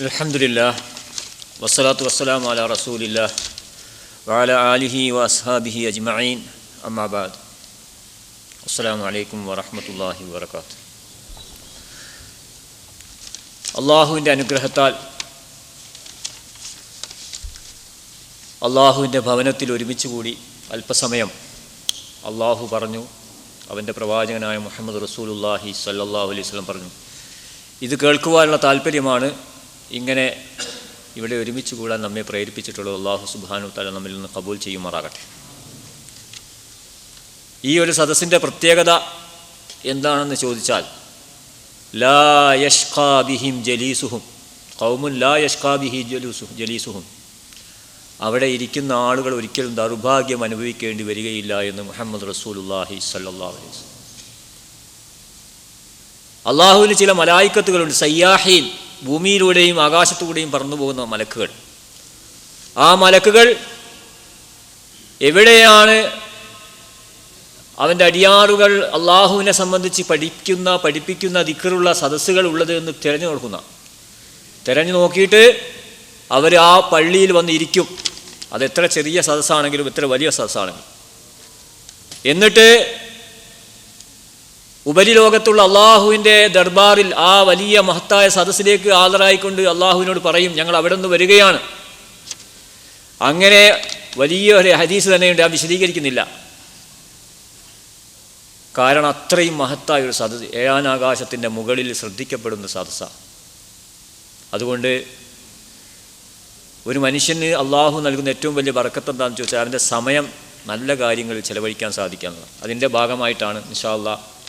അലഹമുല്ല വസ്സലാത്തു വസ്സലാം അല റസൂലില്ല വാല ആലിഹി വസ്ഹാബിഹി അജ്മഈൻ അമ്മാബാദ് അസ്സലാമു അലൈക്കും വറഹമത്തല്ലാഹി വബർക്കാത്ത് അള്ളാഹുവിന്റെ അനുഗ്രഹത്താൽ അള്ളാഹുവിന്റെ ഭവനത്തിൽ ഒരുമിച്ച് കൂടി അല്പസമയം അള്ളാഹു പറഞ്ഞു അവന്റെ പ്രവാചകനായ മുഹമ്മദ് റസൂലുല്ലാഹി സല്ലല്ലാഹു അലൈഹി വസല്ലം പറഞ്ഞു. ഇത് കേൾക്കുവാനുള്ള താല്പര്യമാണ് ഇങ്ങനെ ഇവിടെ ഒരുമിച്ച് കൂടാൻ നമ്മെ പ്രേരിപ്പിച്ചിട്ടുള്ളത് അള്ളാഹു സുബാനു തല നമ്മിൽ നിന്ന് കബൂൽ ചെയ്യുമാറാകട്ടെ. ഈ ഒരു സദസ്സിന്റെ പ്രത്യേകത എന്താണെന്ന് ചോദിച്ചാൽ ലാ യഷ്കാബിഹിം ജലീസുഹും കൗമുൻ ലാ യഷ്കാബിഹി ജലൂസു ജലീസുഹും അവിടെ ഇരിക്കുന്ന ആളുകൾ ഒരിക്കലും ദൗർഭാഗ്യം അനുഭവിക്കേണ്ടി വരികയില്ല എന്ന് മുഹമ്മദ് റസൂലുല്ലാഹി സല്ലാ വസല്ലം. അള്ളാഹുവിന് ചില മലായിക്കത്തുകളുണ്ട്. സയ്യാഹീൻ ഭൂമിയിലൂടെയും ആകാശത്തുകൂടെയും പറന്നു പോകുന്ന മലക്കുകൾ. ആ മലക്കുകൾ എവിടെയാണ് അവന്റെ അടിയാറുകൾ അള്ളാഹുവിനെ സംബന്ധിച്ച് പഠിക്കുന്ന പഠിപ്പിക്കുന്ന ദിക്കറുള്ള സദസ്സുകൾ ഉള്ളത് എന്ന് തിരഞ്ഞു നോക്കുന്ന. തിരഞ്ഞു നോക്കിയിട്ട് അവർ ആ പള്ളിയിൽ വന്നിരിക്കും. അത് എത്ര ചെറിയ സദസ്സാണെങ്കിലും എത്ര വലിയ സദസ്സാണെങ്കിലും. എന്നിട്ട് ഉപരിലോകത്തുള്ള അള്ളാഹുവിന്റെ ദർബാറിൽ ആ വലിയ മഹത്തായ സദസ്സിലേക്ക് ഹാജരായിക്കൊണ്ട് അള്ളാഹുവിനോട് പറയും ഞങ്ങൾ അവിടെ നിന്ന് വരികയാണ്. അങ്ങനെ വലിയ ഒരു ഹദീസ് തന്നെയുണ്ട് ആ വിശദീകരിക്കുന്നില്ല. കാരണം അത്രയും മഹത്തായ ഒരു സദസ് ഏഴാനാകാശത്തിന്റെ മുകളിൽ ശ്രദ്ധിക്കപ്പെടുന്ന സദസ്സ. അതുകൊണ്ട് ഒരു മനുഷ്യന് അള്ളാഹു നൽകുന്ന ഏറ്റവും വലിയ വറക്കത്ത് എന്താണെന്ന് ചോദിച്ചാൽ അതിന്റെ സമയം നല്ല കാര്യങ്ങളിൽ ചിലവഴിക്കാൻ സാധിക്കാവുന്നതാണ് അതിന്റെ ഭാഗമായിട്ടാണ് നിഷാല്ല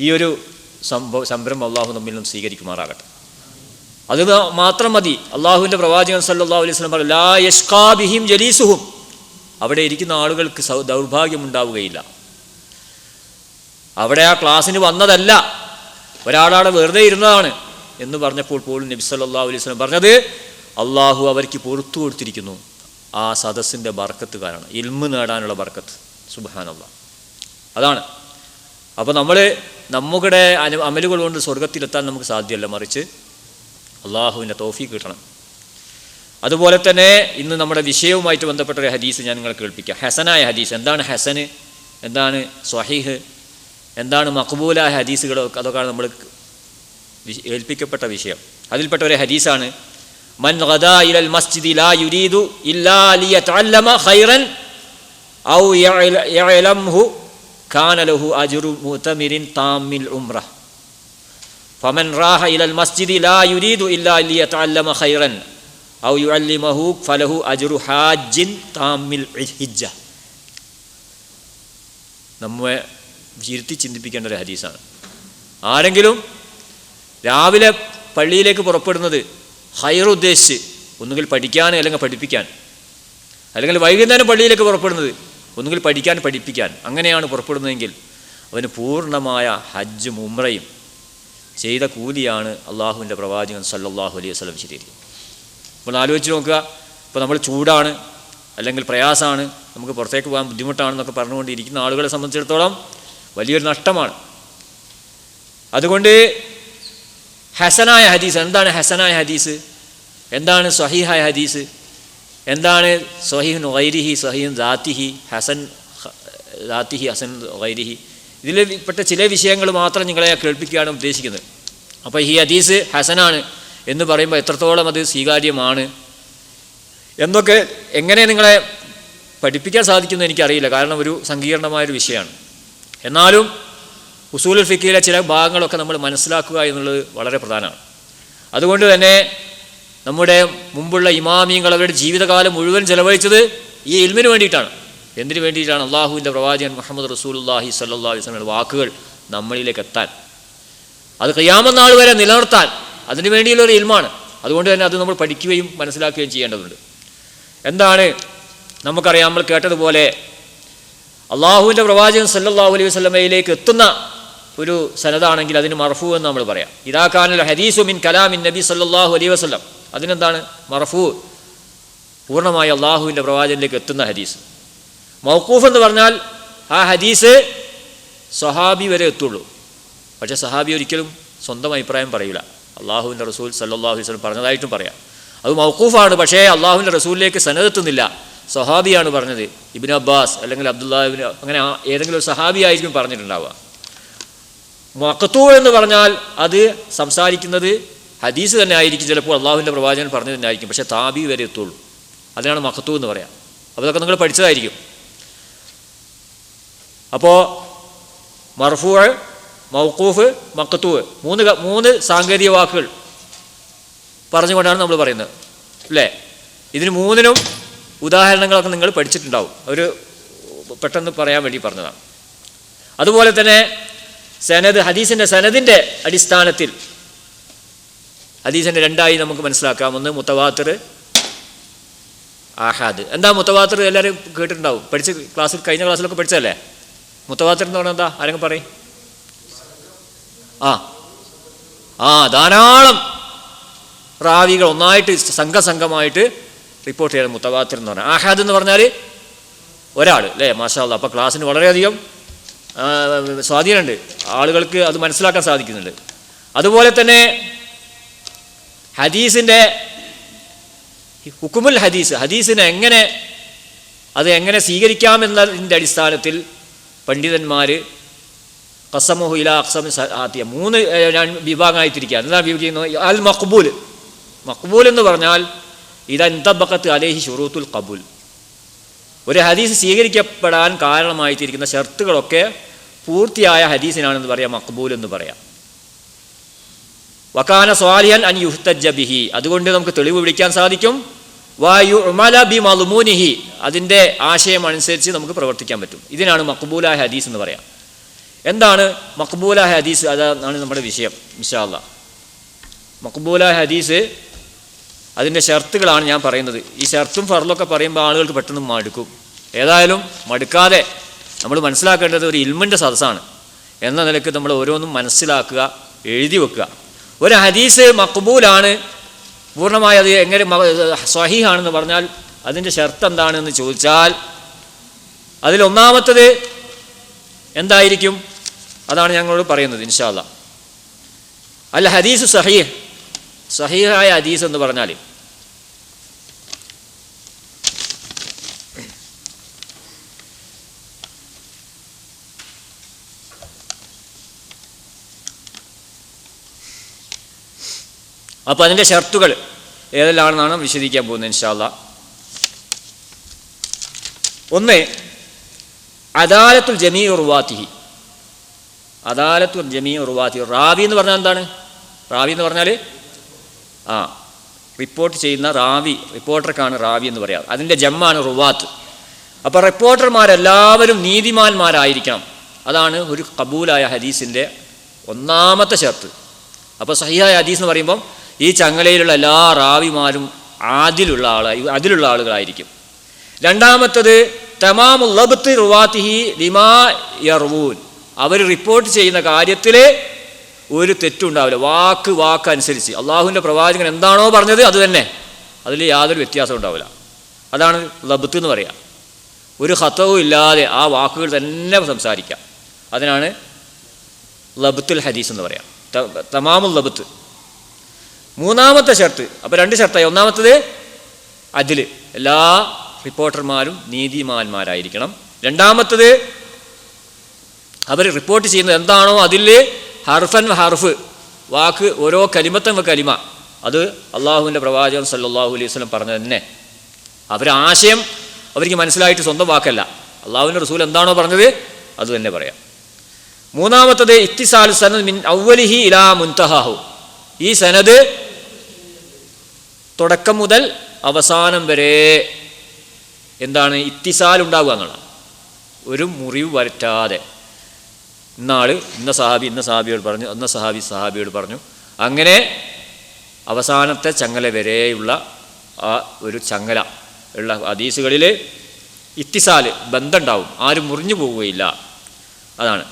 ഈ ഒരു സംഭവ സംരംഭം അള്ളാഹു നമ്മിൽ നിന്നും സ്വീകരിക്കുമാറാകട്ടെ. അത് മാത്രം മതി. അള്ളാഹുവിന്റെ പ്രവാചകൻ സല്ലാ അലൈഹി വസല്ലം പറഞ്ഞു ലാ യഷ്കാബിഹിം ജലീസുഹും. അവിടെ ഇരിക്കുന്ന ആളുകൾക്ക് ദൗർഭാഗ്യമുണ്ടാവുകയില്ല. അവിടെ ആ ക്ലാസ്സിന് വന്നതല്ല. ഒരാളവിടെ വെറുതെ ഇരുന്നതാണ് എന്ന് പറഞ്ഞപ്പോൾ പോലും നബി സല്ലല്ലാഹു അലൈഹി വസല്ലം പറഞ്ഞത് അള്ളാഹു അവർക്ക് പുറത്തു കൊടുത്തിരിക്കുന്നു. ആ സദസ്സിന്റെ ബർക്കത്ത് കാരണം ഇൽമ് നേടാനുള്ള ബർക്കത്ത്. സുബാനുള്ള അതാണ്. അപ്പോൾ നമ്മൾ നമ്മുടെ അനു അമലുകൾ കൊണ്ട് സ്വർഗത്തിലെത്താൻ നമുക്ക് സാധ്യമല്ല. മറിച്ച് അള്ളാഹുവിന്റെ തോഫി കിട്ടണം. അതുപോലെ തന്നെ ഇന്ന് നമ്മുടെ വിഷയവുമായിട്ട് ബന്ധപ്പെട്ട ഒരു ഹദീസ് ഞാൻ നിങ്ങളെ കേൾപ്പിക്കാം. ഹസനായ ഹദീസ്. എന്താണ് ഹസന് എന്താണ് സ്വഹീഹ്? എന്താണ് മക്ബൂലായ ഹദീസുകൾ അതൊക്കെയാണ് നമ്മൾ ഏൽപ്പിക്കപ്പെട്ട വിഷയം. അതിൽപ്പെട്ട ഒരു ഹദീസാണ് മൻ ഗദാ മസ്ജിദി ലാ യുരീദു ഇല്ലാ ലിയതഅല്ലമ ഖൈറൻ ഔ യഅലംഹു കാന ലഹു അജ്റു മുതമിരിൻ താമിൽ ഉംറ. ഫമൻ റാഹ ഇലൽ മസ്ജിദി ലാ യുരീദു ഇല്ലാ ലിയതഅല്ലമ ഖൈറൻ. ഔ യുഅല്ലിമഹു ഫലഹു അജ്റു ഹാജിൻ താമിൽ ഹിജ്ജ. നമ്മെ ഇരുത്തി ചിന്തിപ്പിക്കേണ്ട ഒരു ഹദീസാണ്. ആരെങ്കിലും രാവിലെ പള്ളിയിലേക്ക് പുറപ്പെടുന്നത് ഹയർ ഉദ്ദേശിച്ച് ഒന്നുകിൽ പഠിക്കാൻ അല്ലെങ്കിൽ പഠിപ്പിക്കാൻ. അല്ലെങ്കിൽ വൈകുന്നേരം പള്ളിയിലേക്ക് പുറപ്പെടുന്നത് ഒന്നുകിൽ പഠിക്കാൻ പഠിപ്പിക്കാൻ അങ്ങനെയാണ് പുറപ്പെടുന്നതെങ്കിൽ അവന് പൂർണമായ ഹജ്ജും ഉമ്രയും ചെയ്ത കൂലിയാണ് അള്ളാഹുവിന്റെ പ്രവാചകൻ സല്ലാഹു അലൈഹി വസല്ലം ശരിയായിരിക്കും അപ്പോൾ ആലോചിച്ച് നോക്കുക ഇപ്പോൾ നമ്മൾ ചൂടാണ് അല്ലെങ്കിൽ പ്രയാസമാണ് നമുക്ക് പുറത്തേക്ക് പോകാൻ ബുദ്ധിമുട്ടാണെന്നൊക്കെ പറഞ്ഞുകൊണ്ടിരിക്കുന്ന ആളുകളെ സംബന്ധിച്ചിടത്തോളം വലിയൊരു നഷ്ടമാണ്. അതുകൊണ്ട് ഹസനായ ഹദീസ് എന്താണ് ഹസനായ ഹദീസ്? എന്താണ് സ്വഹീഹായ ഹദീസ്? എന്താണ് സ്വഹീഹുൻ വൈരിഹി സ്വഹീൻ ദാത്തിഹി ഹസൻ ദാത്തിഹി ഹസൻ വൈരിഹി ഇതിൽ പെട്ട ചില വിഷയങ്ങൾ മാത്രം നിങ്ങളെ കേൾപ്പിക്കുകയാണ് ഉദ്ദേശിക്കുന്നത്. അപ്പോൾ ഈ ഹദീസ് ഹസനാണ് എന്ന് പറയുമ്പോൾ എത്രത്തോളം അത് സ്വീകാര്യമാണ്? എന്നൊക്കെ എങ്ങനെ നിങ്ങളെ പഠിപ്പിക്കാൻ സാധിക്കുമെന്ന് എനിക്കറിയില്ല. കാരണം ഒരു സങ്കീർണമായൊരു വിഷയമാണ്. എന്നാലും ഉസൂലുൽ ഫിക്കിയിലെ ചില ഭാഗങ്ങളൊക്കെ നമ്മൾ മനസ്സിലാക്കുക എന്നുള്ളത് വളരെ പ്രധാനമാണ്. അതുകൊണ്ട് തന്നെ നമ്മുടെ മുമ്പുള്ള ഇമാമിയങ്ങൾ അവരുടെ ജീവിതകാലം മുഴുവൻ ചെലവഴിച്ചത് ഈ ഇൽമിന് വേണ്ടിയിട്ടാണ്. എന്തിനു വേണ്ടിയിട്ടാണ്? അള്ളാഹുവിന്റെ പ്രവാചകൻ മുഹമ്മദ് റസൂലുല്ലാഹി സല്ലാ വസ്ലമിയുടെ വാക്കുകൾ നമ്മളിലേക്ക് എത്താൻ. അത് കയ്യാമനാൾ വരെ നിലനിർത്താൻ. അതിനു വേണ്ടിയുള്ള ഒരു ഇൽമാണ്. അതുകൊണ്ട് തന്നെ അത് നമ്മൾ പഠിക്കുകയും മനസ്സിലാക്കുകയും ചെയ്യേണ്ടതുണ്ട്. എന്താണ്? നമുക്കറിയാം നമ്മൾ കേട്ടതുപോലെ അള്ളാഹുവിന്റെ പ്രവാചകൻ സല്ലാഹു അലൈഹി വസ്ലമയിലേക്ക് എത്തുന്ന ഒരു സനതാണെങ്കിൽ അതിന് മറഫു എന്ന് നമ്മൾ പറയാം. ഇതാക്കാനുള്ള ഹദീസു മിൻ കലാമിൻ നബി സല്ലാഹു അലൈഹി വസ്ലം അതിനെന്താണ്? മറഫു. പൂർണമായി അള്ളാഹുവിന്റെ പ്രവാചകനിലേക്ക് എത്തുന്ന ഹദീസ്. മൗക്കൂഫ് എന്ന് പറഞ്ഞാൽ ആ ഹദീസ് സഹാബി വരെ എത്തുള്ളൂ. പക്ഷേ സഹാബി ഒരിക്കലും സ്വന്തം അഭിപ്രായം പറയില്ല. അള്ളാഹുവിന്റെ റസൂൽ സല്ലാഹു വസ്ലം പറഞ്ഞതായിട്ടും പറയാം. അത് മൗക്കൂഫാണ് പക്ഷേ അള്ളാഹുവിന്റെ റസൂലിലേക്ക് സനതെത്തുന്നില്ല സഹാബിയാണ് പറഞ്ഞത്. ഇബിൻ അബ്ബാസ് അല്ലെങ്കിൽ അബ്ദുല്ലാഹിബിൻ അങ്ങനെ ഏതെങ്കിലും ഒരു സഹാബിയായിരിക്കും പറഞ്ഞിട്ടുണ്ടാവുക. മക്കത്തൂ എന്ന് പറഞ്ഞാൽ അത് സംസാരിക്കുന്നത് ഹദീസ് തന്നെ ആയിരിക്കും ചിലപ്പോൾ അള്ളാഹുവിന്റെ പ്രവാചകൻ പറഞ്ഞു തന്നെ ആയിരിക്കും. പക്ഷേ താബി വരെ എത്തുള്ളൂ. അതിനാണ് മഹത്വം എന്ന് പറയാം. അപ്പോൾ അതൊക്കെ നിങ്ങൾ പഠിച്ചതായിരിക്കും. അപ്പോൾ മർഫൂ മൗക്കൂഫ് മക്കത്തൂവ് മൂന്ന് മൂന്ന് സാങ്കേതിക വാക്കുകൾ പറഞ്ഞുകൊണ്ടാണ് നമ്മൾ പറയുന്നത്. അല്ലേ? ഇതിന് മൂന്നിനും ഉദാഹരണങ്ങളൊക്കെ നിങ്ങൾ പഠിച്ചിട്ടുണ്ടാവും. ഒരു പെട്ടെന്ന് പറയാൻ വേണ്ടി പറഞ്ഞതാണ്. അതുപോലെ തന്നെ സനദ് ഹദീസിന്റെ സനദിന്റെ അടിസ്ഥാനത്തിൽ ഹദീസിന്റെ രണ്ടായി നമുക്ക് മനസ്സിലാക്കാം. ഒന്ന് മുത്തവാത്തർ ആഹാദ്. എന്താ മുത്തവാത്തർ? എല്ലാവരും കേട്ടിട്ടുണ്ടാവും. പഠിച്ച് ക്ലാസ്സിൽ കഴിഞ്ഞ ക്ലാസ്സിലൊക്കെ പഠിച്ചതല്ലേ? മുത്തവാത്തർ എന്ന് പറഞ്ഞാൽ എന്താ? ആരെങ്കിലും പറയും. ആ. ആ ധാരാളം റാവികൾ ഒന്നായിട്ട് സംഘസംഘമായിട്ട് റിപ്പോർട്ട് ചെയ്യാൻ മുത്തവാത്തർ എന്ന് പറഞ്ഞാൽ. ആഹാദ് എന്ന് പറഞ്ഞാൽ ഒരാൾ അല്ലേ? മാഷാ അപ്പം ക്ലാസ്സിന് വളരെയധികം സ്വാധീനമുണ്ട്. ആളുകൾക്ക് അത് മനസ്സിലാക്കാൻ സാധിക്കുന്നുണ്ട്. അതുപോലെ തന്നെ ഹദീസിന്റെ ഹുക്കുമുൽ ഹദീസ് ഹദീസിനെ എങ്ങനെ അത് എങ്ങനെ സ്വീകരിക്കാമെന്നതിന്റെ അടിസ്ഥാനത്തിൽ പണ്ഡിതന്മാർ കസമുഹു ഇല അക്സം ആദ്യ മൂന്ന് വിഭാഗമായിത്തിരിക്കുക വിഭാഗമായി തിരിക്കുക എന്താ വിഭജിക്കുന്നത് അൽ മഖ്ബൂൽ. മഖ്ബൂൽ എന്ന് പറഞ്ഞാൽ ഇതന്തബക്കത്ത് അലേഹി ഷുറൂത്തുൽ കബൂൽ ഒരു ഹദീസ് സ്വീകരിക്കപ്പെടാൻ കാരണമായി തിരിക്കുന്ന ഷർത്തുകളൊക്കെ പൂർത്തിയായ ഹദീസിനാണെന്ന് പറയാം മഖ്ബൂൽ എന്ന് പറയാം. വക്കാന സ്വാലിഹൻ അൻ യുഹ്തജബിഹി അതുകൊണ്ട് നമുക്ക് തെളിവ് പിടിക്കാൻ സാധിക്കും. വായു ഉമല ബി മലുമൂനിഹി അതിന്റെ ആശയം അനുസരിച്ച് നമുക്ക് പ്രവർത്തിക്കാൻ പറ്റും. ഇതിനാണ് മക്ബൂല ഹദീസ് എന്ന് പറയാം. എന്താണ് മക്ബൂല ഹദീസ്? അതാണ് നമ്മുടെ വിഷയം ഇൻഷാല്ല മക്ബൂല ഹദീസ് അതിന്റെ ഷർത്തുകളാണ് ഞാൻ പറയുന്നത്. ഈ ഷർത്തും ഫറലൊക്കെ പറയുമ്പോൾ ആളുകൾക്ക് പെട്ടെന്ന് മടുക്കും. ഏതായാലും മടുക്കാതെ നമ്മൾ മനസ്സിലാക്കേണ്ടത് ഒരു ഇൽമിന്റെ സദസ്സാണ്. എന്ന നിലയ്ക്ക് നമ്മൾ ഓരോന്നും മനസ്സിലാക്കുക എഴുതി വെക്കുക. ഒരു ഹദീസ് മക്ബൂലാണ്. പൂർണമായി അത് എങ്ങനെ സ്വഹീഹാണെന്ന് പറഞ്ഞാൽ അതിന്റെ ഷർത്ത് എന്താണെന്ന് ചോദിച്ചാൽ അതിലൊന്നാമത്തത് എന്തായിരിക്കും? അതാണ് ഞങ്ങളോട് പറയുന്നത് ഇൻഷാല്ല അല്ല ഹദീസ് സഹീഹ് സഹീഹായ ഹദീസ് എന്ന് പറഞ്ഞാൽ അപ്പോൾ അതിന്റെ ഷർത്തുകൾ ഏതെല്ലാണെന്നാണ് വിശദീകരിക്കാൻ പോകുന്നത് ഇൻഷാല്ല ഒന്ന് അദാലത്തുൽ ജമീ ഉറുവാത്തിഹി അദാലത്തുൽ ജമീ ഉറുവാത്തി റാവി എന്ന് പറഞ്ഞാൽ എന്താണ്? റാവി എന്ന് പറഞ്ഞാൽ ആ റിപ്പോർട്ട് ചെയ്യുന്ന റാവി റിപ്പോർട്ടർക്കാണ് റാവി എന്ന് പറയാറ്. അതിന്റെ ജമ്മാണ് റുവാത്ത്. അപ്പോൾ റിപ്പോർട്ടർമാരെല്ലാവരും നീതിമാന്മാരായിരിക്കണം. അതാണ് ഒരു കബൂലായ ഹദീസിന്റെ ഒന്നാമത്തെ ഷർത്ത്. അപ്പോൾ സഹിയായ ഹദീസ് എന്ന് പറയുമ്പം ഈ ചങ്ങലയിലുള്ള എല്ലാ റാവിമാരും അതിലുള്ള ആളായി അതിലുള്ള ആളുകളായിരിക്കും. രണ്ടാമത്തത് തമാമു ലബ്ത്ത് റുവാത്തിഹി ലിമാ യർവൂൻ. അവർ റിപ്പോർട്ട് ചെയ്യുന്ന കാര്യത്തിൽ ഒരു തെറ്റുണ്ടാവില്ല. വാക്ക് വാക്ക് അനുസരിച്ച്. അള്ളാഹുവിന്റെ പ്രവാചകൻ എന്താണോ പറഞ്ഞത് അത് തന്നെ. അതിൽ യാതൊരു വ്യത്യാസം ഉണ്ടാവില്ല. അതാണ് ലബത്ത് എന്ന് പറയുക ഒരു ഹത്തവും ഇല്ലാതെ ആ വാക്കുകൾ തന്നെ സംസാരിക്കാം. അതിനാണ് ലബത്തുൽ ഹദീസ് എന്ന് പറയാം. തമാമുൽ ലബത്ത്. മൂന്നാമത്തെ ഷർത്ത് അപ്പോൾ രണ്ട് ഷർത്തായി ഒന്നാമത്തത് അതിൽ എല്ലാ റിപ്പോർട്ടർമാരും നീതിമാന്മാരായിരിക്കണം. രണ്ടാമത്തത് അവർ റിപ്പോർട്ട് ചെയ്യുന്നത് എന്താണോ അതിൽ ഹർഫൻ ഹർഫ്. വാക്ക് ഓരോ കലിമത്തൻ കലിമ. അത് അള്ളാഹുവിന്റെ പ്രവാചകൻ സല്ലാഹു അലൈഹി വസ്ലം പറഞ്ഞത് തന്നെ. ആശയം അവർക്ക് മനസ്സിലായിട്ട് സ്വന്തം വാക്കല്ല. അള്ളാഹുവിന്റെ റസൂൽ എന്താണോ പറഞ്ഞത് അത് തന്നെ പറയാം. മൂന്നാമത്തത് ഇത്തിസാൽ സനദ് മിൻ ഔവലിഹി ഇലാ മുൻതഹാഹു. ഈ സനദ് തുടക്കം മുതൽ അവസാനം വരെ എന്താണ് ഇത്തിസാൽ ഉണ്ടാവുക എന്നുള്ളതാണ്. ഒരു മുറിവ് വരറ്റാതെ ഇന്നാൾ ഇന്ന സഹാബി ഇന്ന സഹാബിയോട് പറഞ്ഞു ഇന്ന സഹാബി സഹാബിയോട് പറഞ്ഞു. അങ്ങനെ അവസാനത്തെ ചങ്ങല വരെയുള്ള ആ ഒരു ചങ്ങല ഉള്ള ഹദീസുകളിൽ ഇത്തിസാൽ ബന്ധമുണ്ടാവും ആരും മുറിഞ്ഞു പോവുകയില്ല. അതാണ്.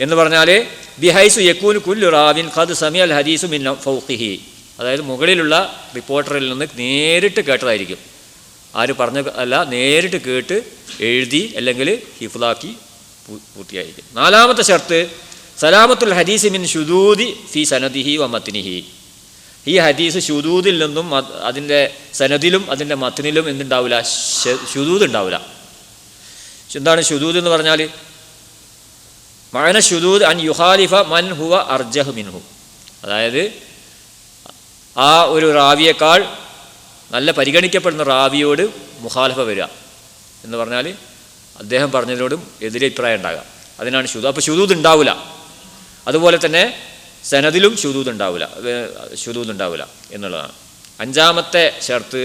എന്ന് പറഞ്ഞാൽ ബിഹൈസു യക്കൂന് കുല്ലു റാവിൻ ഖദ് സമിയൽ ഹദീസു മിൻ ഫൗഖിഹി. അതായത് മുകളിലുള്ള റിപ്പോർട്ടറിൽ നിന്ന് നേരിട്ട് കേട്ടതായിരിക്കും. ആര് പറഞ്ഞ അല്ല നേരിട്ട് കേട്ട് എഴുതി അല്ലെങ്കിൽ ഹിഫ്ലാക്കി പൂർത്തിയായിരിക്കും. നാലാമത്തെ ഷർത്ത് സലാമത്തുൽ ഹദീസ് മിൻ ഷുദൂദി ഫി സനദിഹി വ മത്തിനിഹി ഈ ഹദീസ് ഷുദൂദിൽ നിന്നും അതിന്റെ സനദിലും അതിന്റെ മത്തിനിലും എന്തുണ്ടാവില്ല? ഷുദൂദ് ഉണ്ടാവില്ല. എന്താണ് ഷുദൂദ് എന്ന് പറഞ്ഞാൽ മഴന ഷുദൂദ് അൻ യുഹാലിഫ മൻ ഹുവ അർജഹ് മിൻഹു. അതായത് ആ ഒരു റാവിയേക്കാൾ നല്ല പരിഗണിക്കപ്പെടുന്ന റാവിയോട് മുഖാലഫ വരിക എന്ന് പറഞ്ഞാൽ അദ്ദേഹം പറഞ്ഞതിനോടും എതിരഭിപ്രായം ഉണ്ടാകാം. അതിനാണ് ശുദൂ അപ്പോൾ ശുദൂദ് ഉണ്ടാവില്ല അതുപോലെ തന്നെ സനദിലും ശുദൂദ് ഉണ്ടാവില്ല ശുദൂദ് ഉണ്ടാവില്ല എന്നുള്ളതാണ്. അഞ്ചാമത്തെ ഷർത്ത്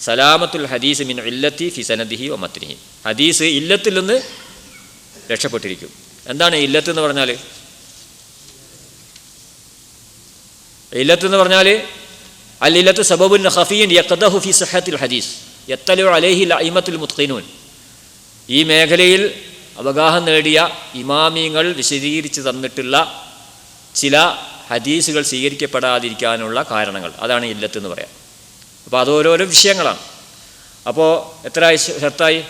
സലാമത്തുൽ ഹദീസ് മിൻ ഇല്ലത്തി ഫി സനദിഹി വ മത്തിനിഹി ഹദീസ് ഇല്ലത്തിൽ നിന്ന് രക്ഷപ്പെട്ടിരിക്കും. എന്താണ് ഇല്ലത്ത് എന്ന് പറഞ്ഞാൽ ഇല്ലത്ത് എന്ന് പറഞ്ഞാൽ അൽ ഇല്ലത്ത് ഹഫീൻ ഫി സഹത്തിൽ ഹദീസ്. യത്തലു അലൈഹി അയിമത്തുൽ മുത്ഖിനൂൻ. ഈ മേഖലയിൽ അവഗാഹം നേടിയ ഇമാമിങ്ങൾ വിശദീകരിച്ച് തന്നിട്ടുള്ള ചില ഹദീസുകൾ സ്വീകരിക്കപ്പെടാതിരിക്കാനുള്ള കാരണങ്ങൾ. അതാണ് ഇല്ലത്ത് എന്ന് പറയാം. അപ്പോൾ അതോരോരോ വിഷയങ്ങളാണ്. അപ്പോൾ എത്ര ഷർത്തായി?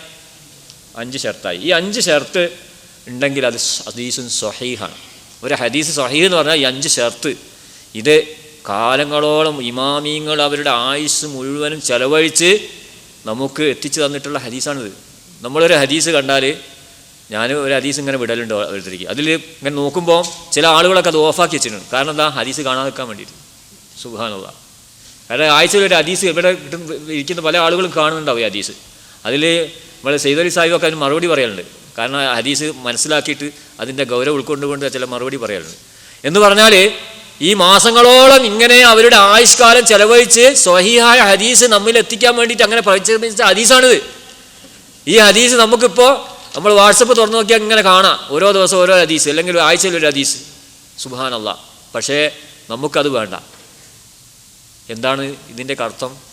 അഞ്ച് ഷർത്തായി. ഈ അഞ്ച് ഷർത്ത് ഉണ്ടെങ്കിൽ അത് ഹദീസും സ്വഹീഹാണ് ഒരു ഹദീസ് സ്വഹീഹ് എന്ന് പറഞ്ഞാൽ ഈ അഞ്ച് ഷർത്ത്. ഇത് കാലങ്ങളോളം ഇമാമിങ്ങൾ അവരുടെ ആയുസ് മുഴുവനും ചെലവഴിച്ച് നമുക്ക് എത്തിച്ചു തന്നിട്ടുള്ള ഹദീസാണിത്. നമ്മളൊരു ഹദീസ് കണ്ടാൽ ഞാൻ ഒരു ഹദീസ് ഇങ്ങനെ വിടലുണ്ട് ഓരോരുത്തർക്ക് അതിൽ ഇങ്ങനെ നോക്കുമ്പോൾ ചില ആളുകളൊക്കെ അത് ഓഫാക്കി വെച്ചിട്ടുണ്ട്. കാരണം എന്താ? ഹദീസ് കാണാതെ നിൽക്കാൻ വേണ്ടിയിട്ട്. സുഖാനുള്ള കാരണം ആഴ്ചയിൽ ഒരു ഹദീസ് ഇവിടെ ഇരിക്കുന്ന പല ആളുകളും കാണുന്നുണ്ടാവും ഈ ഹദീസ്. അതിൽ നമ്മൾ സെയ്തലി സാഹിബൊക്കെ അതിന് മറുപടി പറയലുണ്ട് കാരണം ഹദീസ് മനസ്സിലാക്കിയിട്ട് അതിന്റെ ഗൗരവം ഉൾക്കൊണ്ടുകൊണ്ട് ചില മറുപടി പറയാറുണ്ട്. എന്ന് പറഞ്ഞാൽ ഈ മാസങ്ങളോളം ഇങ്ങനെ അവരുടെ ആയുഷ്കാലം ചെലവഴിച്ച് സ്വഹിഹായ ഹദീസ് നമ്മിൽ എത്തിക്കാൻ വേണ്ടിയിട്ട് അങ്ങനെ പരിശ്രമിച്ച ഹദീസാണിത്. ഈ ഹദീസ് നമുക്കിപ്പോൾ നമ്മൾ വാട്സപ്പ് തുറന്നു നോക്കിയാൽ ഇങ്ങനെ കാണാം. ഓരോ ദിവസം ഓരോ ഹദീസ് അല്ലെങ്കിൽ ആഴ്ചയിൽ ഒരു ഹദീസ്. സുബാനല്ല പക്ഷേ നമുക്കത് വേണ്ട. എന്താണ് ഇതിന്റെ അർത്ഥം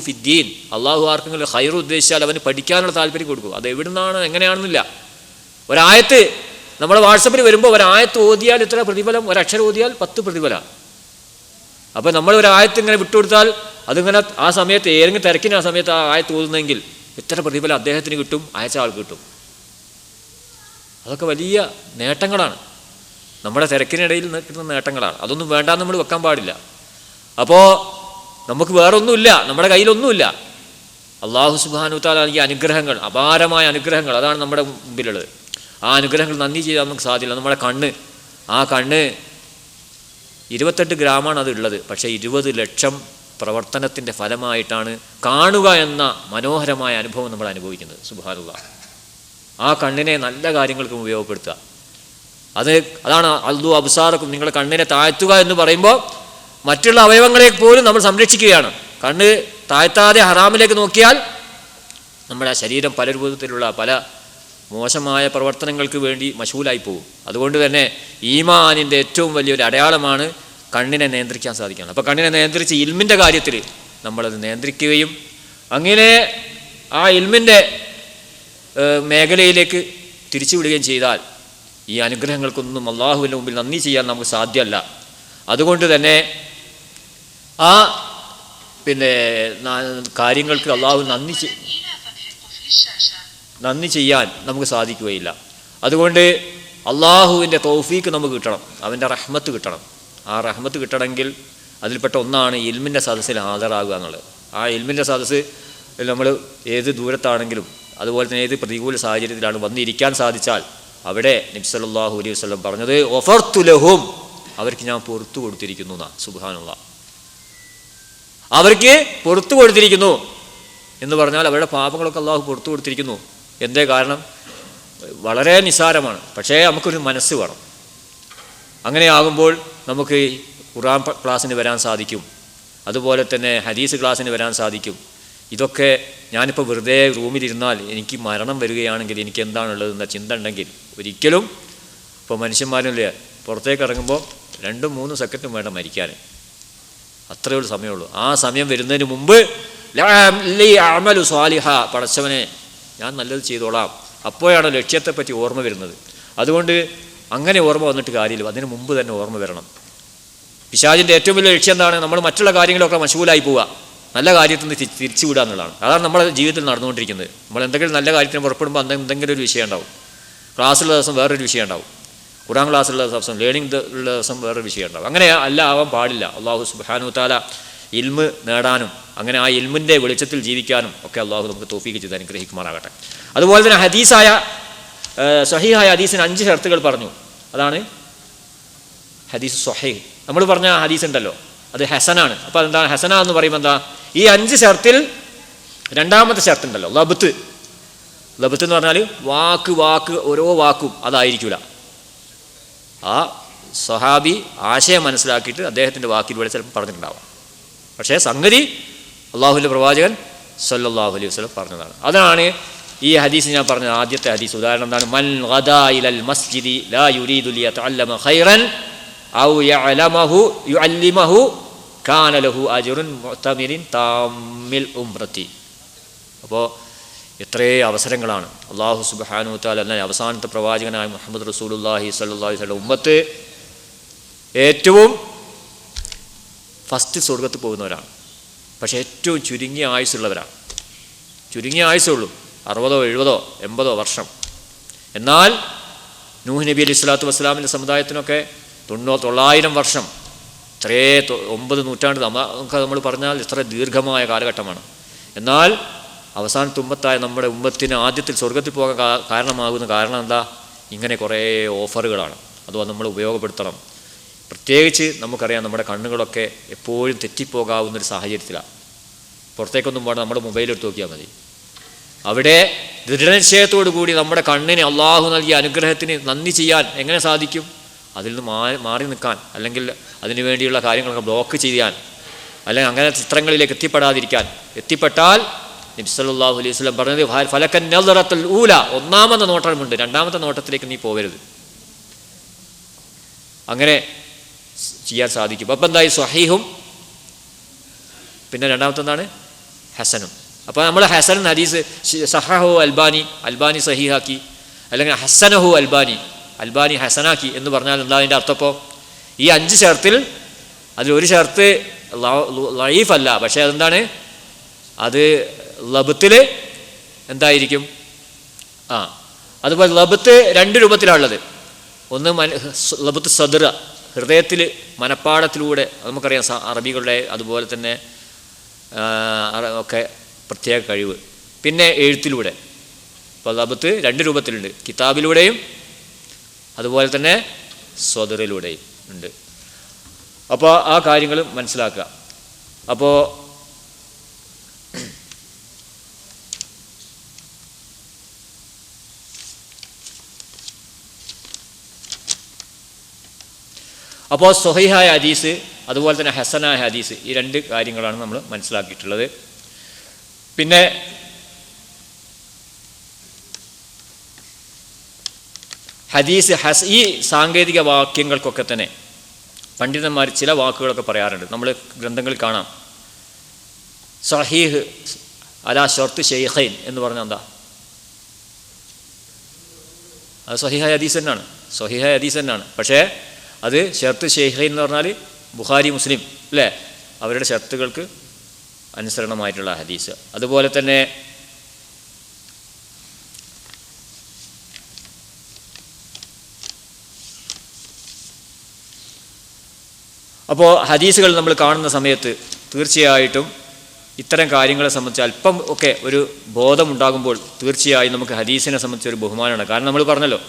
ഫിദ്ദീൻ. അള്ളാഹു ആർക്കെങ്കിലും ഹൈർ ഉദ്ദേശിച്ചാൽ അവന് പഠിക്കാനുള്ള താല്പര്യം കൊടുക്കും. അത് എവിടുന്നാണ്? എങ്ങനെയാണെന്നില്ല. ഒരായത്ത് നമ്മുടെ വാട്സപ്പിൽ വരുമ്പോൾ ഒരായത്ത് ഓതിയാൽ ഇത്ര പ്രതിഫലം? ഒരക്ഷരം ഓതിയാൽ പത്ത് പ്രതിഫലം. അപ്പോൾ നമ്മൾ ഒരായത്ത് ഇങ്ങനെ വിട്ടുകൊടുത്താൽ അതിങ്ങനെ ആ സമയത്ത് ഏതെങ്കിലും തിരക്കിന് ആ സമയത്ത് ആ ആയത്ത് ഓതുന്നെങ്കിൽ ഇത്ര പ്രതിഫലം അദ്ദേഹത്തിന് കിട്ടും? അയച്ച ആൾക്ക് കിട്ടും. അതൊക്കെ വലിയ നേട്ടങ്ങളാണ്. നമ്മുടെ തിരക്കിനിടയിൽ കിട്ടുന്ന നേട്ടങ്ങളാണ്. അതൊന്നും വേണ്ടാന്ന് നമ്മൾ വെക്കാൻ പാടില്ല. അപ്പോൾ നമുക്ക് വേറൊന്നുമില്ല നമ്മുടെ കയ്യിലൊന്നുമില്ല. അള്ളാഹു സുബാനു താല നൽകിയ അനുഗ്രഹങ്ങൾ അപാരമായ അനുഗ്രഹങ്ങൾ അതാണ് നമ്മുടെ മുമ്പിലുള്ളത്. ആ അനുഗ്രഹങ്ങൾ നന്ദി ചെയ്താൽ നമുക്ക് സാധ്യമില്ല നമ്മുടെ കണ്ണ് ആ കണ്ണ് ഇരുപത്തെട്ട് ഗ്രാമാണ് അത് ഉള്ളത്. പക്ഷേ ഇരുപത് ലക്ഷം പ്രവർത്തനത്തിന്റെ ഫലമായിട്ടാണ് കാണുക എന്ന മനോഹരമായ അനുഭവം നമ്മൾ അനുഭവിക്കുന്നത്. സുബാനുള്ള ആ കണ്ണിനെ നല്ല കാര്യങ്ങൾക്കും ഉപയോഗപ്പെടുത്തുക. അത് അതാണ് അൽദു അബ്സാറക്കും നിങ്ങളുടെ കണ്ണിനെ താഴ്ത്തുക എന്ന് പറയുമ്പോൾ മറ്റുള്ള അവയവങ്ങളെ പോലും നമ്മൾ സംരക്ഷിക്കുകയാണ്. കണ്ണ് താഴ്ത്താതെ ഹറാമിലേക്ക് നോക്കിയാൽ നമ്മുടെ ശരീരം പല രൂപത്തിലുള്ള പല മോശമായ പ്രവർത്തനങ്ങൾക്ക് വേണ്ടി മശൂലായി പോകും. അതുകൊണ്ട് തന്നെ ഈമാനിന്റെ ഏറ്റവും വലിയൊരു അടയാളമാണ് കണ്ണിനെ നിയന്ത്രിക്കാൻ സാധിക്കണം. അപ്പോൾ കണ്ണിനെ നിയന്ത്രിച്ച് ഇൽമിന്റെ കാര്യത്തിൽ നമ്മളത് നിയന്ത്രിക്കുകയും അങ്ങനെ ആ ഇൽമിന്റെ മേഖലയിലേക്ക് തിരിച്ചുവിടുകയും ചെയ്താൽ ഈ അനുഗ്രഹങ്ങൾക്കൊന്നും അള്ളാഹുവിന്റെ മുമ്പിൽ നന്ദി ചെയ്യാൻ നമുക്ക് സാധ്യമല്ല. അതുകൊണ്ട് തന്നെ ആ പിന്നെ കാര്യങ്ങൾക്ക് അള്ളാഹു നന്ദി നന്ദി ചെയ്യാൻ നമുക്ക് സാധിക്കുകയില്ല. അതുകൊണ്ട് അള്ളാഹുവിന്റെ തൗഫീക്ക് നമുക്ക് കിട്ടണം അവന്റെ റഹ്മത്ത് കിട്ടണം. ആ റഹ്മത്ത് കിട്ടണമെങ്കിൽ അതിൽപ്പെട്ട ഒന്നാണ് ഇൽമിന്റെ സദസ്സിൽ ഹാജരാകുക എന്നുള്ളത്. ആ ഇൽമിന്റെ സദസ്സ് നമ്മൾ ഏത് ദൂരത്താണെങ്കിലും അതുപോലെ തന്നെ ഏത് പ്രതികൂല സാഹചര്യത്തിലാണ് വന്നിരിക്കാൻ സാധിച്ചാൽ അവിടെ നബ്സല്ലാഹു അലൈഹി വസ്ലം പറഞ്ഞത് ഒഫർത്തുലഹും അവർക്ക് ഞാൻ പുറത്തു കൊടുത്തിരിക്കുന്നു എന്നാണ്. സുബാനുള്ള അവർക്ക് പുറത്തു കൊടുത്തിരിക്കുന്നു എന്ന് പറഞ്ഞാൽ അവരുടെ പാപങ്ങളൊക്കെ അള്ളാഹു പുറത്തു കൊടുത്തിരിക്കുന്നു. എന്തേ കാരണം? വളരെ നിസാരമാണ് പക്ഷേ നമുക്കൊരു മനസ്സ് വേണം. അങ്ങനെയാകുമ്പോൾ നമുക്ക് ഖുറാൻ ക്ലാസ്സിന് വരാൻ സാധിക്കും. അതുപോലെ തന്നെ ഹദീസ് ക്ലാസ്സിന് വരാൻ സാധിക്കും. ഇതൊക്കെ ഞാനിപ്പോൾ വെറുതെ റൂമിലിരുന്നാൽ എനിക്ക് മരണം വരികയാണെങ്കിൽ എനിക്ക് എന്താണുള്ളതെന്ന ചിന്ത ഉണ്ടെങ്കിൽ ഒരിക്കലും ഇപ്പോൾ മനുഷ്യന്മാരില്ലേ പുറത്തേക്ക് ഇറങ്ങുമ്പോൾ രണ്ടും മൂന്നും സെക്കൻഡും വേണം മരിക്കാൻ. അത്രയേ ഉള്ളൂ സമയമുള്ളൂ ആ സമയം വരുന്നതിന് മുമ്പ് സ്വാലിഹ പടച്ചവനെ ഞാൻ നല്ലത് ചെയ്തോളാം. അപ്പോഴാണ് ലക്ഷ്യത്തെപ്പറ്റി ഓർമ്മ വരുന്നത്. അതുകൊണ്ട് അങ്ങനെ ഓർമ്മ വന്നിട്ട് കാര്യമില്ല. അതിന് മുമ്പ് തന്നെ ഓർമ്മ വരണം. പിശാജിന്റെ ഏറ്റവും വലിയ ലക്ഷ്യം എന്താണ്? നമ്മൾ മറ്റുള്ള കാര്യങ്ങളൊക്കെ മശൂലായി പോവുക. നല്ല കാര്യത്തിൽ നിന്ന് തിരിച്ചു വിടുക എന്നുള്ളതാണ്. അതാണ് നമ്മുടെ ജീവിതത്തിൽ നടന്നുകൊണ്ടിരിക്കുന്നത്. നമ്മൾ എന്തെങ്കിലും നല്ല കാര്യത്തിന് പുറപ്പെടുമ്പോൾ എന്തെങ്കിലും ഒരു വിഷയം ഉണ്ടാവും. ക്ലാസ്സുള്ള ദിവസം വേറൊരു വിഷയം ഉണ്ടാവും. ഖുറാൻ ക്ലാസ്സുള്ള ദിവസം ലേണിംഗ് ഉള്ള ദിവസം വേറൊരു വിഷയം അങ്ങനെ അല്ല ആവാൻ പാടില്ല. അള്ളാഹു സുബാനു താല ഇൽമ് നേടാനും അങ്ങനെ ആ ഇൽമിന്റെ വെളിച്ചത്തിൽ ജീവിക്കാനും ഒക്കെ അള്ളാഹു നമുക്ക് തോഫീക്ക് ചെയ്ത് അനുഗ്രഹിക്കുമാറാകട്ടെ. അതുപോലെ തന്നെ ഹദീസായ സഹീഹായ ഹദീസിന് അഞ്ച് ഷർത്തുകൾ പറഞ്ഞു. അതാണ് ഹദീസ് സൊഹൈ നമ്മൾ പറഞ്ഞ ഹദീസ് ഉണ്ടല്ലോ. അത് ഹസനാണ്. അപ്പോൾ അതെന്താണ്? ഹസന എന്ന് പറയുമ്പോൾ എന്താ? ഈ അഞ്ച് ഷർത്തിൽ രണ്ടാമത്തെ ഷർത്ത് ഉണ്ടല്ലോ ലബത്ത്. ലബത്ത് എന്ന് പറഞ്ഞാൽ വാക്ക് വാക്ക് ഓരോ വാക്കും അതായിരിക്കില്ല ആ സഹാബി ആശയം മനസ്സിലാക്കിയിട്ട് അദ്ദേഹത്തിന്റെ വാക്കിലൂടെ ചിലപ്പോൾ പറഞ്ഞിട്ടുണ്ടാവാം. പക്ഷേ സംഗതി അള്ളാഹുവിന്റെ പ്രവാചകൻ സല്ലാഹു അലൈഹി വസ്ലം പറഞ്ഞതാണ്. അതാണ് ഈ ഹദീസ് ഞാൻ പറഞ്ഞ ആദ്യത്തെ ഹദീസ്. ഉദാഹരണം എന്താണ്? മൻ ഗദാ ഇലൽ മസ്ജിദി ലാ യുരീദു ലിയതഅല്ലമ ഖൈറൻ ഔ യഅലമഹു യുഅല്ലിമഹു കാന ലഹു അജ്റുൻ മുഅ്തമിരിൻ താമിൽ ഉംറത്തി. അപ്പോൾ എത്രേ അവസരങ്ങളാണ്. അള്ളാഹു സുബ്ഹാനഹു തആല എന്ന അവസാനത്തെ പ്രവാചകനായ മുഹമ്മദ് റസൂലുള്ളാഹി സല്ലാഹി വസല്ലം ഉമ്മത്ത് ഏറ്റവും ഫസ്റ്റ് സ്വർഗത്ത് പോകുന്നവരാണ്. പക്ഷേ ഏറ്റവും ചുരുങ്ങിയ ആയുസ്സുള്ളവരാണ്. ചുരുങ്ങിയ ആയുസ്സുള്ളൂ അറുപതോ എഴുപതോ എൺപതോ വർഷം. എന്നാൽ നൂഹ് നബി അലി സ്വലാത്തു വസ്സലാമിന്റെ സമുദായത്തിനൊക്കെ തൊണ്ണൂ തൊള്ളായിരം വർഷം. ഇത്രേ ഒമ്പത് നൂറ്റാണ്ട് നമ്മൾ പറഞ്ഞാൽ ഇത്ര ദീർഘമായ കാലഘട്ടമാണ്. എന്നാൽ അവസാന ഉമ്മത്തായ നമ്മുടെ ഉമ്മത്തിന് ആദ്യത്തിൽ സ്വർഗത്തിൽ പോകാൻ കാരണമാകുന്ന കാരണം എന്താ? ഇങ്ങനെ കുറേ ഓഫറുകളാണ്. അത് നമ്മൾ ഉപയോഗപ്പെടുത്തണം. പ്രത്യേകിച്ച് നമുക്കറിയാം നമ്മുടെ കണ്ണുകളൊക്കെ എപ്പോഴും തെറ്റിപ്പോകാവുന്ന ഒരു സാഹചര്യത്തിലാണ്. പുറത്തേക്കൊന്നും പോകണം നമ്മുടെ മൊബൈൽ എടുത്ത് നോക്കിയാൽ മതി. അവിടെ ദൃഢനിശ്ചയത്തോടു കൂടി നമ്മുടെ കണ്ണിന് അള്ളാഹു നൽകിയ അനുഗ്രഹത്തിന് നന്ദി ചെയ്യാൻ എങ്ങനെ സാധിക്കും? അതിൽ നിന്ന് മാറി മാറി നിൽക്കാൻ അല്ലെങ്കിൽ അതിനു വേണ്ടിയുള്ള കാര്യങ്ങളൊക്കെ ബ്ലോക്ക് ചെയ്യാൻ അല്ലെങ്കിൽ അങ്ങനെ ചിത്രങ്ങളിലേക്ക് എത്തിപ്പെടാതിരിക്കാൻ. എത്തിപ്പെട്ടാൽ നബ്സല്ലാഹു അലൈഹി സ്വലം പറഞ്ഞത് "ഫ- ഫലക്കൻ നദറത്തുൽ ഊല. ഒന്നാമത്തെ നോട്ടമുണ്ട്. രണ്ടാമത്തെ നോട്ടത്തിലേക്ക് നീ പോകരുത്. അങ്ങനെ ചെയ്യാൻ സാധിക്കും. അപ്പം എന്തായി? സ്വഹീഹും പിന്നെ രണ്ടാമത്തെ എന്താണ്? ഹസനും. അപ്പോൾ നമ്മൾ ഹസൻ ഹദീസ് സഹാഹു അൽബാനി അൽബാനി സഹീഹാക്കി അല്ലെങ്കിൽ ഹസനഹു അൽബാനി അൽബാനി ഹസനാക്കി എന്ന് പറഞ്ഞാൽ എന്താ അതിന്റെ അർത്ഥപ്പോൾ ഈ അഞ്ച് ഷർത്തിൽ അതിലൊരു ഷർത്ത് ലൈഫ് അല്ല പക്ഷേ അതെന്താണ്? അത് ലബത്തിൽ എന്തായിരിക്കും? ആ അതുപോലെ ലബത്ത് രണ്ട് രൂപത്തിലാണുള്ളത്. ഒന്ന് മന ലബത്ത് സദറ ഹൃദയത്തിൽ മനപ്പാടത്തിലൂടെ നമുക്കറിയാം അറബികളുടെ അതുപോലെ തന്നെ ഒക്കെ പ്രത്യേക കഴിവ്. പിന്നെ എഴുത്തിലൂടെ. അപ്പോൾ ലബത്ത് രണ്ട് രൂപത്തിലുണ്ട്. കിതാബിലൂടെയും അതുപോലെ തന്നെ സ്വതറിലൂടെയും ഉണ്ട്. അപ്പോൾ ആ കാര്യങ്ങൾ മനസ്സിലാക്കുക. അപ്പോൾ അപ്പോൾ സൊഹൈഹായ ഹദീസ് അതുപോലെ തന്നെ ഹസനായ ഹദീസ് ഈ രണ്ട് കാര്യങ്ങളാണ് നമ്മൾ മനസ്സിലാക്കിയിട്ടുള്ളത്. പിന്നെ ഹദീസ് ഹസ് ഈ സാങ്കേതിക വാക്യങ്ങൾക്കൊക്കെ തന്നെ പണ്ഡിതന്മാർ ചില വാക്കുകളൊക്കെ പറയാറുണ്ട്. നമ്മൾ ഗ്രന്ഥങ്ങളിൽ കാണാം. സഹീഹ് അലാ ഷർത്ത് ഷെയ്ഖൈൻ എന്ന് പറഞ്ഞാൽ എന്താ? അത് സഹിഹായ ഹദീസ് തന്നെയാണ്. സഹിഹായ ഹദീസ് തന്നെയാണ്. പക്ഷേ അത് ഷർത്ത് ഷെയ്ഖൈൻ എന്ന് പറഞ്ഞാൽ ബുഖാരി മുസ്ലിം അല്ലേ? അവരുടെ ഷർത്തുകൾക്ക് അനുസരണമായിട്ടുള്ള ഹദീസ്. അതുപോലെ തന്നെ അപ്പോൾ ഹദീസുകൾ നമ്മൾ കാണുന്ന സമയത്ത് തീർച്ചയായിട്ടും ഇത്തരം കാര്യങ്ങളെ സംബന്ധിച്ച് അല്പം ഒക്കെ ഒരു ബോധമുണ്ടാകുമ്പോൾ തീർച്ചയായും നമുക്ക് ഹദീസിനെ സംബന്ധിച്ച് ഒരു ബഹുമാനമാണ്. കാരണം നമ്മൾ പറഞ്ഞല്ലോ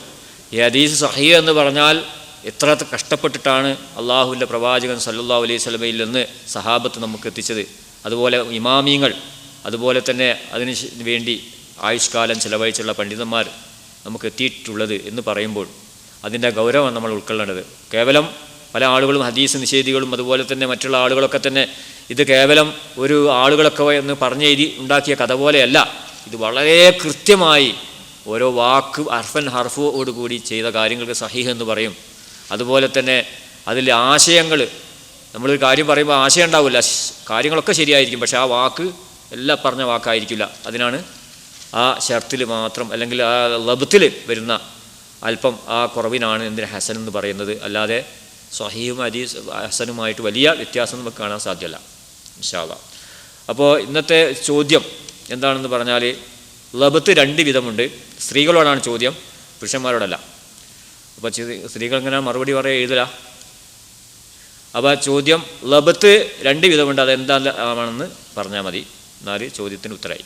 ഈ ഹദീസ് സഹീ എന്ന് പറഞ്ഞാൽ എത്ര കഷ്ടപ്പെട്ടിട്ടാണ് അള്ളാഹുവിന്റെ പ്രവാചകൻ സല്ലാ അലൈഹി സ്വലമയിൽ നിന്ന് സഹാബത്ത് നമുക്ക് എത്തിച്ചത്. അതുപോലെ ഇമാമിയങ്ങൾ അതുപോലെ തന്നെ അതിന് വേണ്ടി ആയുഷ്കാലം ചിലവഴിച്ചുള്ള പണ്ഡിതന്മാർ നമുക്ക് എത്തിയിട്ടുള്ളത് എന്ന് പറയുമ്പോൾ അതിന്റെ ഗൗരവം നമ്മൾ ഉൾക്കൊള്ളേണ്ടത്. കേവലം പല ആളുകളും ഹദീസ് നിഷേധികളും അതുപോലെ തന്നെ മറ്റുള്ള ആളുകളൊക്കെ തന്നെ ഇത് കേവലം ഒരു ആളുകളൊക്കെ എന്ന് പറഞ്ഞ എഴുതി ഉണ്ടാക്കിയ കഥ പോലെയല്ല. ഇത് വളരെ കൃത്യമായി ഓരോ വാക്ക് അർഫൻ ഹർഫോടുകൂടി ചെയ്ത കാര്യങ്ങൾക്ക് സഹീഹ് എന്ന് പറയും. അതുപോലെ തന്നെ അതിൽ ആശയങ്ങൾ നമ്മളൊരു കാര്യം പറയുമ്പോൾ ആശയം ഉണ്ടാവില്ല. കാര്യങ്ങളൊക്കെ ശരിയായിരിക്കും പക്ഷേ ആ വാക്ക് എല്ലാം പറഞ്ഞ വാക്കായിരിക്കില്ല. അതിനാണ് ആ ഷർത്തിൽ മാത്രം അല്ലെങ്കിൽ ആ ലബത്തിൽ വരുന്ന അല്പം ആ കുറവിനാണ് എന്തിന് ഹസൻ എന്ന് പറയുന്നത്. അല്ലാതെ സ്വഹീവും അരീസ് ഹസനുമായിട്ട് വലിയ വ്യത്യാസം നമുക്ക് കാണാൻ സാധ്യമല്ല. ഇൻഷാല്ല അപ്പോൾ ഇന്നത്തെ ചോദ്യം എന്താണെന്ന് പറഞ്ഞാൽ ലബത്ത് രണ്ട് വിധമുണ്ട്. സ്ത്രീകളോടാണ് ചോദ്യം പുരുഷന്മാരോടല്ല. അപ്പോൾ സ്ത്രീകൾ ഇങ്ങനെ മറുപടി പറയുക എഴുതല? അപ്പോൾ ചോദ്യം ലബത്ത് രണ്ട് വിധമുണ്ട്. അതെന്താണെന്ന് പറഞ്ഞാൽ മതി. എന്നാൽ ചോദ്യത്തിന് ഉത്തരമായി